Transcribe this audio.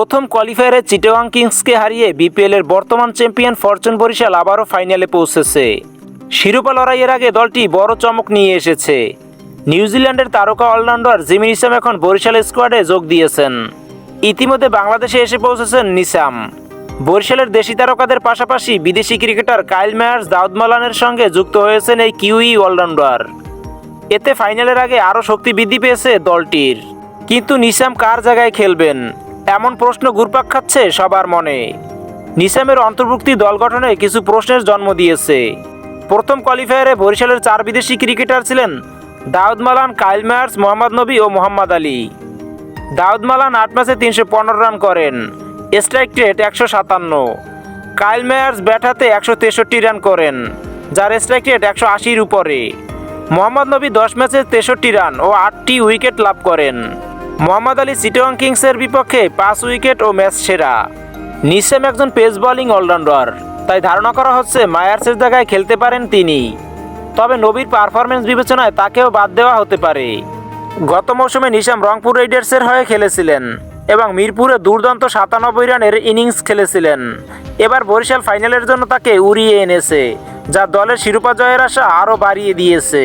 প্রথম কোয়ালিফায়ারে চিটাগাং কিংসকে হারিয়ে বিপিএলের বর্তমান চ্যাম্পিয়ন ফরচুন বরিশাল আবারও ফাইনালে পৌঁছেছে। শিরোপা লড়াইয়ের আগে দলটি বড় চমক নিয়ে এসেছে। নিউজিল্যান্ডের তারকা অলরাউন্ডার জিমিন ইসাম এখন বরিশাল স্কোয়াডে যোগ দিয়েছেন। ইতিমধ্যে বাংলাদেশে এসে পৌঁছেছেন নিসাম। বরিশালের দেশি তারকাদের পাশাপাশি বিদেশি ক্রিকেটার কাইল ম্যায়ার্স, দাউদ মালানের সঙ্গে যুক্ত হয়েছেন এই কিউই অলরাউন্ডার। এতে ফাইনালের আগে আরও শক্তি বৃদ্ধি পেয়েছে দলটির। কিন্তু নিসাম কার জায়গায় খেলবেন? এমন প্রশ্ন ঘুরপাক খাচ্ছে সবার মনে। নিসামের অন্তর্ভুক্তি দল গঠনে কিছু প্রশ্নের জন্ম দিয়েছে। প্রথম কোয়ালিফায়ারে বরিশালের চার বিদেশি ক্রিকেটার ছিলেন দাউদ মালান কাইল ম্যায়ার্স মোহাম্মদ নবী ও মোহাম্মদ আলী। দাউদ মালান আট ম্যাচে তিনশো পনেরো রান করেন, স্ট্রাইক রেট একশো সাতান্ন। কাইল মেয়ার্স ব্যাট হাতে একশো তেষট্টি রান করেন, যার স্ট্রাইক রেট একশো আশির উপরে। মোহাম্মদ নবী দশ ম্যাচে তেষট্টি রান ও আটটি উইকেট লাভ করেন। মোহাম্মদ আলী চিটোয়াং কিংসের বিপক্ষে পাঁচ উইকেট ও ম্যাচ সেরা। নিসেম একজন পেস বোলিং অলরাউন্ডার, তাই ধারণা করা হচ্ছে মায়ার্সের জায়গায় খেলতে পারেন তিনি। তবে নবীর পারফরমেন্স বিবেচনায় তাকেও বাদ দেওয়া হতে পারে। গত মৌসুমে নিশাম রংপুর রাইডার্সের হয়ে খেলেছিলেন এবং মিরপুরে দুর্দান্ত সাতানব্বই রানের ইনিংস খেলেছিলেন। এবার বরিশাল ফাইনালের জন্য তাকে উড়িয়ে এনেছে, যা দলের শিরোপা জয়ের আশা আরও বাড়িয়ে দিয়েছে।